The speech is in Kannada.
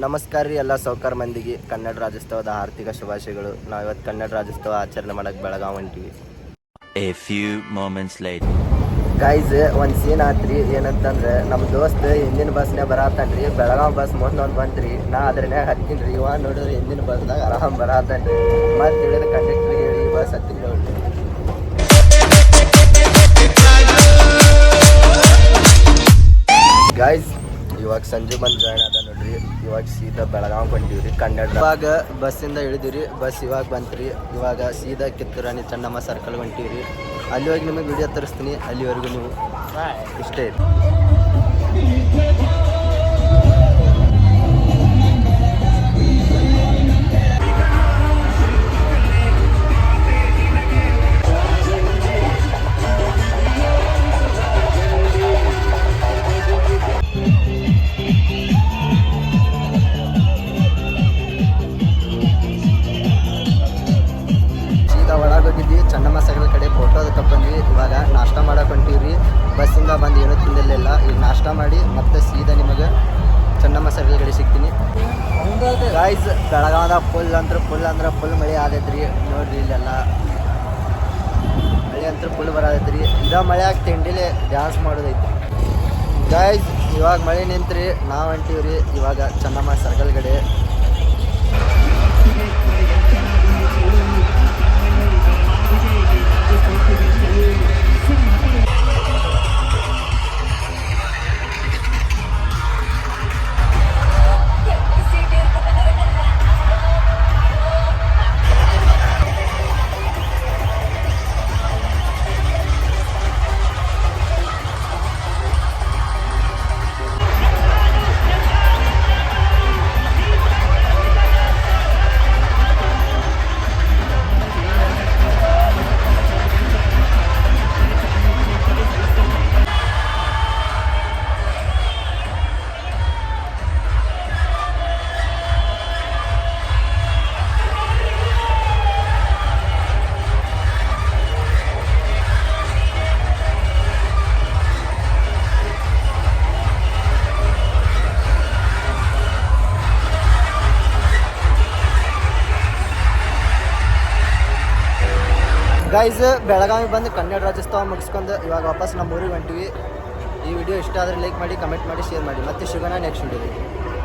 ನಮಸ್ಕಾರ ರೀ ಎಲ್ಲ ಸೌಕರ್ ಮಂದಿಗೆ. ಕನ್ನಡ ರಾಜ್ಯೋತ್ಸವದ ಆರ್ಥಿಕ ಶುಭಾಶಯಗಳು. ನಾವು ಇವತ್ತು ಕನ್ನಡ ರಾಜ್ಯೋತ್ಸವ ಆಚರಣೆ ಮಾಡಕ್ಕೆ Belgaum ಹೊಂಟಿವಿ. A few moments light guys ಒಂದು ಸೀನ್ ಆತ್ರಿ. ಏನಂತಂದ್ರೆ ನಮ್ಮ ದೋಸ್ತ್ ಹಿಂದಿನ ಬಸ್ನೇ ಬರತ್ತಾನ್ರಿ ಬೆಳಗಾವ್ ಬಸ್ ಮುಂದೊಂದು ಬಂತ್ರಿ. ನಾ ಅದ್ರನ್ಯಾಗ ಹತ್ತೀನಿ ರೀ. ಇವ ನೋಡಿದ್ರೆ ಹಿಂದಿನ ಬಸ್ದಾಗ ಆರಾಮ್ ಬರತ್ತಾನ್ರಿ ಮತ್ತೆ ಹೇಳಿದ ಕಂಡಕ್ಟ್ರಿಗೆ ಹೇಳಿ ಬಸ್ ಹತ್ತಿ ನೋಡ್ರಿ. ಗೈಸ್ ಇವಾಗ ಸಂಜೆ ಬಂದು ಜಾಯ್ನ್ ನೋಡ್ರಿ ಇವಾಗ ಸೀದಾ ಬೆಳಗಾವ್ ಹೊಂಟಿವ್ರಿ ಕನ್ನಡ. ಇವಾಗ ಬಸ್ಸಿಂದ ಇಳಿದಿವ್ರಿ, ಬಸ್ ಇವಾಗ ಬಂತ್ರಿ. ಇವಾಗ ಸೀದಾ ಕಿತ್ತೂರಾಣಿ ಚೆನ್ನಮ್ಮ ಸರ್ಕಲ್ ಹೊಂಟಿವ್ರಿ. ಅಲ್ಲಿ ಹೋಗಿ ನಿಮಗೆ ವಿಡಿಯೋ ತರಿಸ್ತೀನಿ. ಅಲ್ಲಿವರೆಗೂ ನೀವು ಇಷ್ಟೇ ಮಾಡಿ, ಮತ್ತೆ ಸೀದಾ ನಿಮಗೆ ಚೆನ್ನಮ್ಮ ಸರ್ಕಲ್ ಕಡೆ ಸಿಗ್ತೀನಿ. ಗಾಯ್ಸ್ ಬೆಳಗಾವದ ಫುಲ್ ಅಂದ್ರೆ ಫುಲ್ ಅಂದ್ರೆ ಫುಲ್ ಮಳೆ ಆದೈತ್ರಿ. ನೋಡ್ರಿ ಇಲ್ಲೆಲ್ಲ. ಮಳೆ ಅಂತೂ ಫುಲ್ ಬರತೈತ್ರಿ ಇದ ಮಳೆಯಾಗ ತಿಂಡಿಲೆ ಡ್ಯಾನ್ಸ್ ಮಾಡೋದೈತಿ ಗಾಯ್ಸ್ ಇವಾಗ ಮಳೆ ನಿಂತ್ರಿ, ನಾವು ಅಂತೀವ್ರಿ ಇವಾಗ ಚೆನ್ನಮ್ಮ ಸರ್ಕಲ್ ಕಡೆ. ಗೈಸ್ ಬೆಳಗಾವಿ ಬಂದು ಕನ್ನಡ ರಾಜ್ಯೋತ್ಸವ ಮುಗಿಸ್ಕೊಂಡು ಇವಾಗ ವಾಪಸ್ ನಮ್ಮ ಊರಿಗೆ ಹೊಂಟಿವಿ. ಈ ವಿಡಿಯೋ ಇಷ್ಟ ಆದರೆ ಲೈಕ್ ಮಾಡಿ ಕಮೆಂಟ್ ಮಾಡಿ ಶೇರ್ ಮಾಡಿ. ಮತ್ತೆ ಸಿಗೋಣ ನೆಕ್ಸ್ಟ್ ವಿಡಿಯೋದಲ್ಲಿ